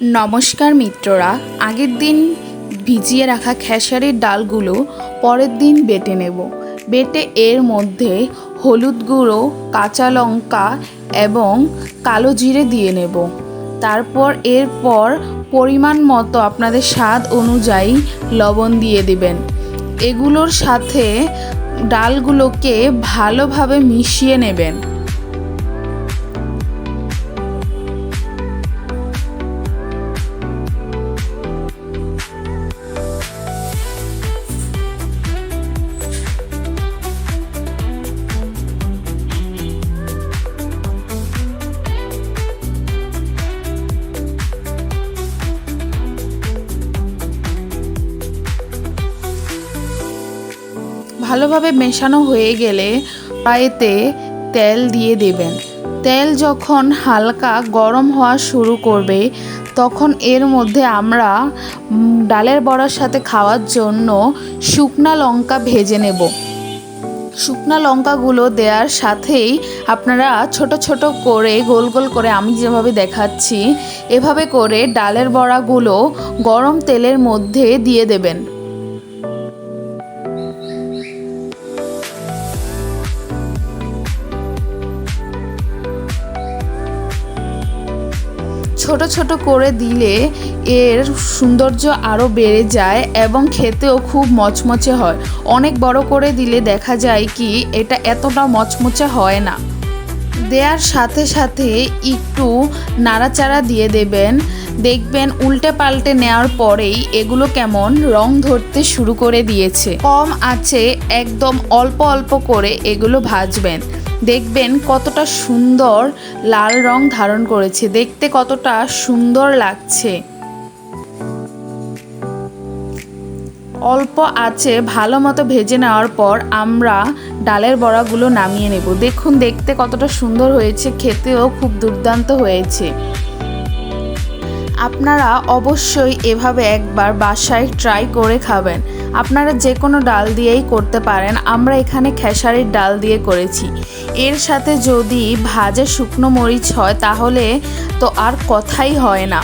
নমস্কার মিত্ররা, আগের দিন ভিজিয়ে রাখা খেসারির ডালগুলো পরের দিন বেটে নেব। বেটে এর মধ্যে হলুদ গুঁড়ো, কাঁচা লঙ্কা এবং কালো জিরে দিয়ে নেব। তারপর এরপর পরিমাণ মতো আপনাদের স্বাদ অনুযায়ী লবণ দিয়ে দিবেন। এগুলোর সাথে ডালগুলোকে ভালোভাবে মিশিয়ে নেবেন। ভালোভাবে মেশানো হয়ে গেলে কড়াইতে তেল দিয়ে দেবেন। তেল যখন হালকা গরম হওয়া শুরু করবে, তখন এর মধ্যে আমরা ডালের বড়ার সাথে খাওয়ার জন্য শুকনা লঙ্কা ভেজে নেব। শুকনা লঙ্কাগুলো দেওয়ার সাথেই আপনারা ছোট ছোট করে, গোল গোল করে, আমি যেভাবে দেখাচ্ছি, এভাবে করে ডালের বড়াগুলো গরম তেলের মধ্যে দিয়ে দেবেন। ছোট ছোট করে দিলে এর সৌন্দর্য আরও বেড়ে যায় এবং খেতেও খুব মচমচে হয়। অনেক বড় করে দিলে দেখা যায় কি, এটা এতটা মচমচে হয় না। দেওয়ার সাথে সাথে একটু নাড়াচাড়া দিয়ে দেবেন। দেখবেন উল্টে পাল্টে নেওয়ার পরেই এগুলো কেমন রং ধরতে শুরু করে দিয়েছে। কম আছে, একদম অল্প অল্প করে এগুলো ভাজবেন। দেখবেন কতটা সুন্দর লাল রং ধারণ করেছে। দেখতে কতটা সুন্দর লাগছে। অল্প আছে, ভালো মতো ভেজে নেওয়ার পর আমরা ডালের বড়াগুলো নামিয়ে নেব। দেখুন, দেখতে কতটা সুন্দর হয়েছে, খেতেও খুব দুর্দান্ত হয়েছে। আপনারা অবশ্যই এভাবে একবার বাসায় ট্রাই করে খাবেন। আপনারা যে কোনো ডাল দিয়েই করতে পারেন। আমরা এখানে খেসারির ডাল দিয়ে করেছি। এর সাথে যদি ভাজা শুকনো মরিচ হয়, তাহলে তো আর কথাই হয় না।